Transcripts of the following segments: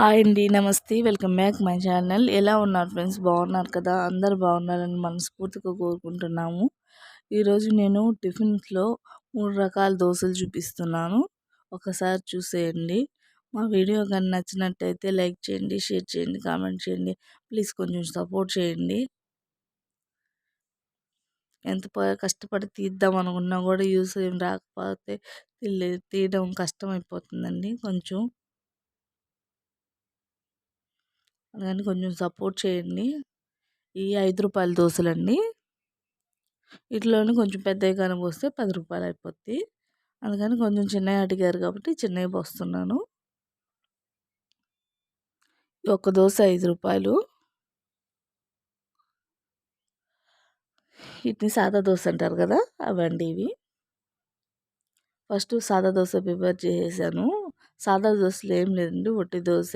Hi అండి నమస్తే. Welcome back my channel. ఎలా ఉన్నారు ఫ్రెండ్స్? బాగున్నారు కదా? అందరు బాగున్నారని మనస్ఫూర్తిగా కోరుకుంటున్నాము. ఈరోజు నేను టిఫిన్స్లో మూడు రకాల దోశలు చూపిస్తున్నాను. ఒకసారి చూసేయండి. మా వీడియో కానీ నచ్చినట్టయితే లైక్ చేయండి షేర్ చేయండి కామెంట్ చేయండి. ప్లీజ్ కొంచెం సపోర్ట్ చేయండి. ఎంత కష్టపడి తీద్దాం అనుకున్నా కూడా యూస్ ఏం రాకపోతే తీయడం కష్టం అయిపోతుందండి కొంచెం అందుకని కొంచెం సపోర్ట్ చేయండి. ఈ ఐదు రూపాయల దోశలండి. వీటిలోనే కొంచెం పెద్దవి కానీ పోస్తే పది రూపాయలు అయిపోద్ది. అందుకని కొంచెం చిన్నవి అడిగారు కాబట్టి చిన్నవి పోస్తున్నాను. ఒక్క దోశ ఐదు రూపాయలు. వీటిని సాదా దోశ అంటారు కదా అవండి ఇవి. ఫస్ట్ సాదా దోశ ప్రిపేర్ చేసేసాను. సాదా దోశలు ఏం లేదండి ఒట్టి దోశ.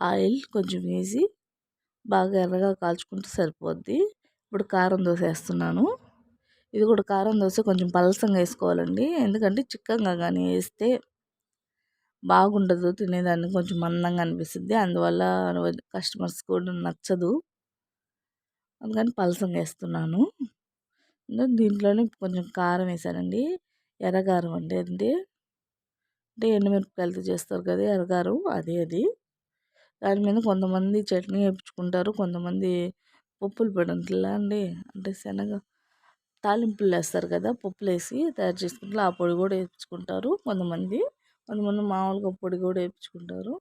ఆయిల్ కొంచెం వేసి బాగా ఎర్రగా కాల్చుకుంటే సరిపోద్ది. ఇప్పుడు కారం దోశ వేస్తున్నాను ఇది కూడా కారం దోశ కొంచెం పలసంగా వేసుకోవాలండి. ఎందుకంటే చిక్కగా కానీ వేస్తే బాగుండదు తినేదాన్ని. కొంచెం మందంగా అనిపిస్తుంది. అందువల్ల కస్టమర్స్ కూడా నచ్చదు. అందుకని పలసంగా వేస్తున్నాను. దీంట్లోనే కొంచెం కారం వేసానండి. ఎర్రగారం అండి. అంటే అంటే ఎండుమిరపకాయలతో చేస్తారు కదా ఎర్రగారం అదే అది. దాని మీద కొంతమంది చట్నీ వేయించుకుంటారు కొంతమంది పప్పులు పెడంట్లా అండి. అంటే శనగ తాలింపులు వేస్తారు కదా పప్పులు వేసి తయారు చేసుకుంటారు ఆ పొడి కూడా వేయించుకుంటారు కొంతమంది కొంతమంది మామూలుగా పొడి కూడా వేయించుకుంటారు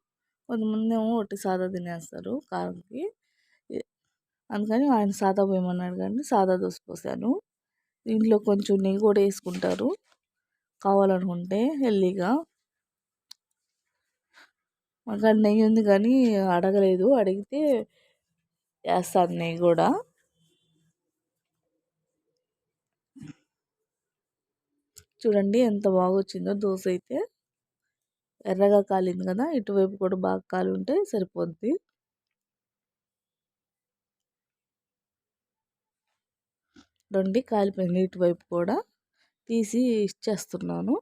కొంతమంది ఏమో ఒట్టి సాదా తినేస్తారు కారంకి. అందుకని ఆయన సాదా పోయమన్నాడు కానీ సాదా దోశ పోసాను. దీంట్లో కొంచెం నెయ్యి కూడా వేసుకుంటారు. కావాలనుకుంటే హెల్దీగా మాకు నెయ్యి ఉంది కానీ అడగలేదు. అడిగితే వేస్తాను నెయ్యి కూడా. చూడండి ఎంత బాగా వచ్చిందో దోశ అయితే. ఎర్రగా కాలింది కదా ఇటువైపు కూడా బాగా కాలి ఉంటే సరిపోద్ది. రెండు కాలిపోయింది ఇటువైపు కూడా. తీసి ఇచ్చేస్తున్నాను.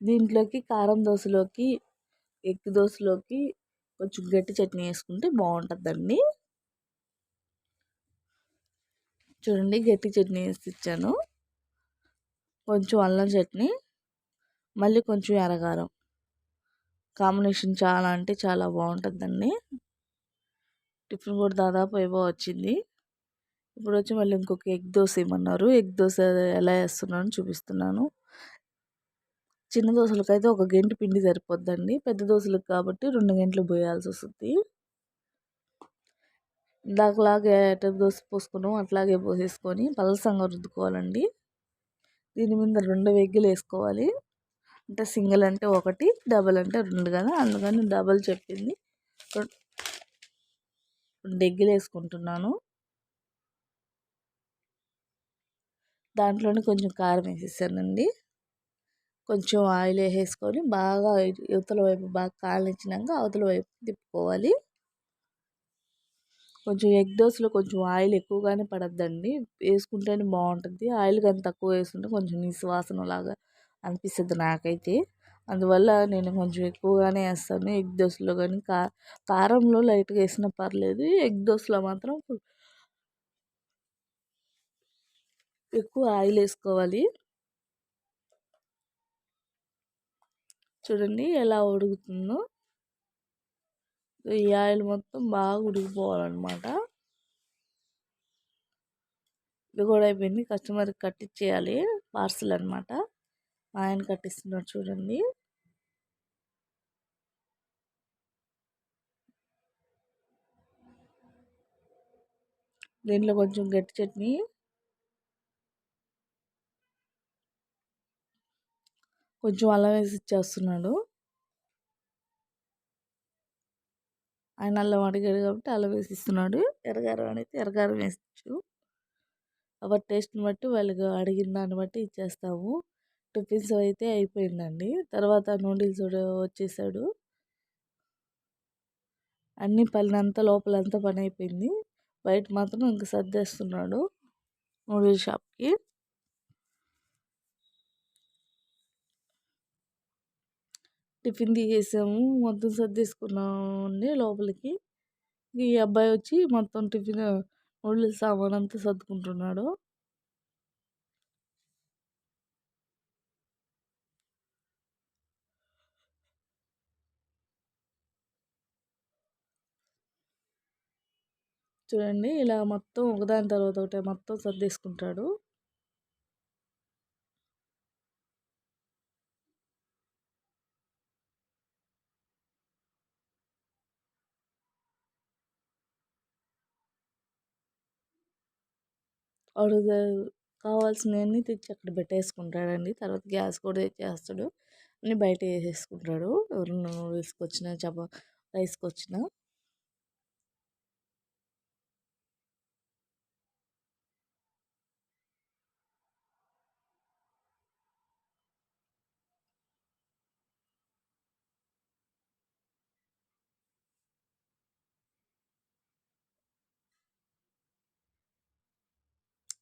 దీంట్లోకి కారం దోశలోకి ఎగ్ దోశలోకి కొంచెం గట్టి చట్నీ వేసుకుంటే బాగుంటుందండి. చూడండి గట్టి చట్నీ వేసి ఇచ్చాను కొంచెం అల్లం చట్నీ మళ్ళీ కొంచెం ఎరగారం కాంబినేషన్ చాలా అంటే చాలా బాగుంటుందండి. టిఫిన్ కూడా దాదాపు ఏవో వచ్చింది. ఇప్పుడు వచ్చి మళ్ళీ ఇంకొక ఎగ్ దోశ ఏమన్నారు ఎగ్ దోశ ఎలా వేస్తున్నాను చూపిస్తున్నాను. చిన్న దోశలకు అయితే ఒక గంట పిండి సరిపోద్దండి. పెద్ద దోశలకు కాబట్టి రెండు గంటలు పోయాల్సి వస్తుంది ఇందాకలాగే ఎట్ట దోశ పోసుకున్నాం. అట్లాగే పోసేసుకొని పలసంగా రుద్దుకోవాలండి. దీని మీద రెండు వెగ్గులు వేసుకోవాలి. అంటే సింగిల్ అంటే ఒకటి డబల్ అంటే రెండు కదా? అందుకని డబల్ చెప్పింది. రెండు ఎగ్గులు వేసుకుంటున్నాను. దాంట్లోనే కొంచెం కారం వేసేసానండి. కొంచెం ఆయిల్ వేసేసుకొని బాగా యువతల వైపు బాగా కాలించినాక అవతల వైపు తిప్పుకోవాలి. కొంచెం ఎగ్ దోశలో కొంచెం ఆయిల్ ఎక్కువగానే పడద్దండి. వేసుకుంటేనే బాగుంటుంది. ఆయిల్ కానీ తక్కువ వేసుకుంటే కొంచెం నిస్వాసన లాగా అనిపిస్తుంది నాకైతే. అందువల్ల నేను కొంచెం ఎక్కువగానే వేస్తాను ఎగ్ దోశలో కానీ కా కారంలో లైట్గా వేసినా పర్లేదు. ఎగ్ దోశలో మాత్రం ఎక్కువ ఆయిల్ వేసుకోవాలి. చూడండి ఎలా ఉడుకుతుందో. ఈ ఆయిల్ మొత్తం బాగా ఉడికిపోవాలన్నమాట. ఇది కూడా అయిపోయింది. కస్టమర్కి కట్టించేయాలి పార్సల్ అనమాట ఆయన కట్టిస్తున్నాడు చూడండి. దీంట్లో కొంచెం గట్టి చట్నీ కొంచెం అల్లం వేసి ఇచ్చేస్తున్నాడు. ఆయన అల్లం అడిగాడు కాబట్టి అల్లం వేసి ఇస్తున్నాడు ఎరగారం అయితే ఎరగారం వేసచ్చు ఎవరి టేస్ట్ని బట్టి వాళ్ళకి అడిగిన దాన్ని బట్టి ఇచ్చేస్తాము. టిఫిన్స్ అయితే అయిపోయిందండి. తర్వాత నూడిల్స్ వచ్చేసాడు. అన్ని పనినంతా లోపలంతా పని అయిపోయింది. బయట మాత్రం ఇంకా సర్దేస్తున్నాడు నూడిల్స్ షాప్కి. టిఫిన్ తీసేసాము. మొత్తం సర్దేసుకున్నామండి లోపలికి. ఈ అబ్బాయి వచ్చి మొత్తం టిఫిన్ నూడిల్స్ సామాన్ అంతా సర్దుకుంటున్నాడు. చూడండి ఇలా మొత్తం ఒకదాని తర్వాత ఒకటి మొత్తం సర్దేసుకుంటాడు. వాడు కావాల్సినవన్నీ తెచ్చి అక్కడ పెట్టేసుకుంటాడండి. తర్వాత గ్యాస్ కూడా తెచ్చేస్తాడు. అన్నీ బయట వేసేసుకుంటాడు. ఎవరైనా నూడిల్స్కి వచ్చినా చపా రైస్కి వచ్చినా.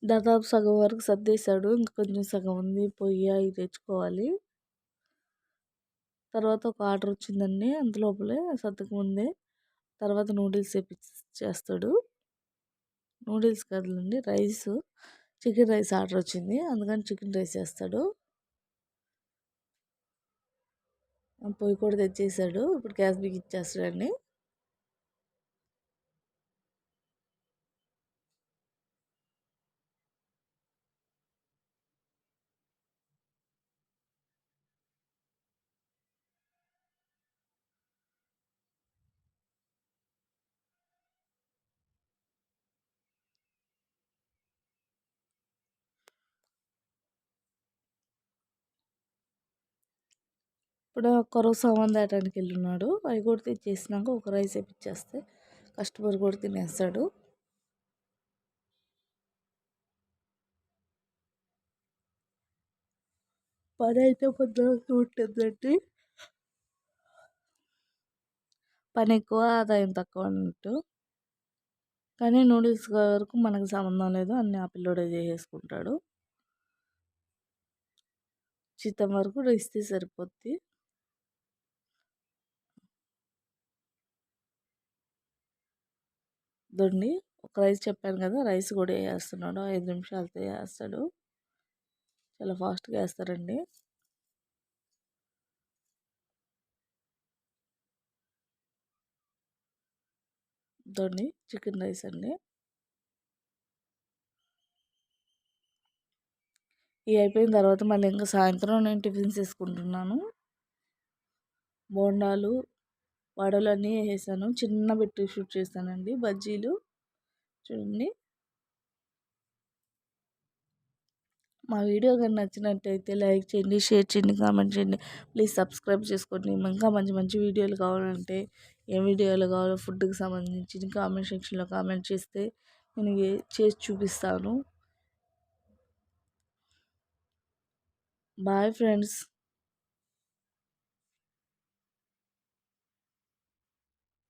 దాదాపు సగం వరకు సర్దేశాడు. ఇంకా కొంచెం సగం ఉంది పొయ్యి అవి తెచ్చుకోవాలి. తర్వాత ఒక ఆర్డర్ వచ్చిందండి. అంత లోపలే సర్దక ముందే తర్వాత నూడిల్స్ చేస్తాడు నూడిల్స్ కదలండి రైస్. చికెన్ రైస్ ఆర్డర్ వచ్చింది. అందుకని చికెన్ రైస్ చేస్తాడు. పొయ్యి కూడా తెచ్చేసాడు. ఇప్పుడు గ్యాస్ బిగిచ్చేస్తాడండి ఇప్పుడు కొరవ సామాన్ దాటానికి వెళ్ళున్నాడు అవి కూడా తెచ్చేసినాక ఒక రైస్ వేపించేస్తే కస్టమర్ కూడా తినేస్తాడు. పని అయితే పొద్దున ఉంటుందండి. పని ఎక్కువ ఆదాయం తక్కువ అన్నట్టు. కానీ నూడిల్స్ వరకు మనకు సంబంధం లేదు. అన్ని ఆ పిల్లోడే చేసేసుకుంటాడు. చిత్తం వరకు ఇస్తే సరిపోద్ది. దొండి ఒక రైస్ చెప్పాను కదా రైస్ కూడా వేస్తున్నాడు ఐదు నిమిషాలతో వేస్తాడు చాలా ఫాస్ట్గా వేస్తారండి దొండి చికెన్ రైస్ అండి. ఇవి అయిపోయిన తర్వాత మళ్ళీ ఇంకా సాయంత్రం నేను టిఫిన్స్ వేసుకుంటున్నాను. బోండాలు వడలన్నీ అన్నీ వేసాను. చిన్న పెట్టి షూట్ చేస్తానండి. బజ్జీలు చూడండి. మా వీడియో కానీ నచ్చినట్టయితే లైక్ చేయండి షేర్ చేయండి కామెంట్ చేయండి. ప్లీజ్ సబ్స్క్రైబ్ చేసుకోండి. ఇంకా మంచి మంచి వీడియోలు కావాలంటే ఏ వీడియోలు కావాలో ఫుడ్కి సంబంధించి కామెంట్ సెక్షన్లో కామెంట్ చేస్తే నేను చేసి చూపిస్తాను. Bye friends.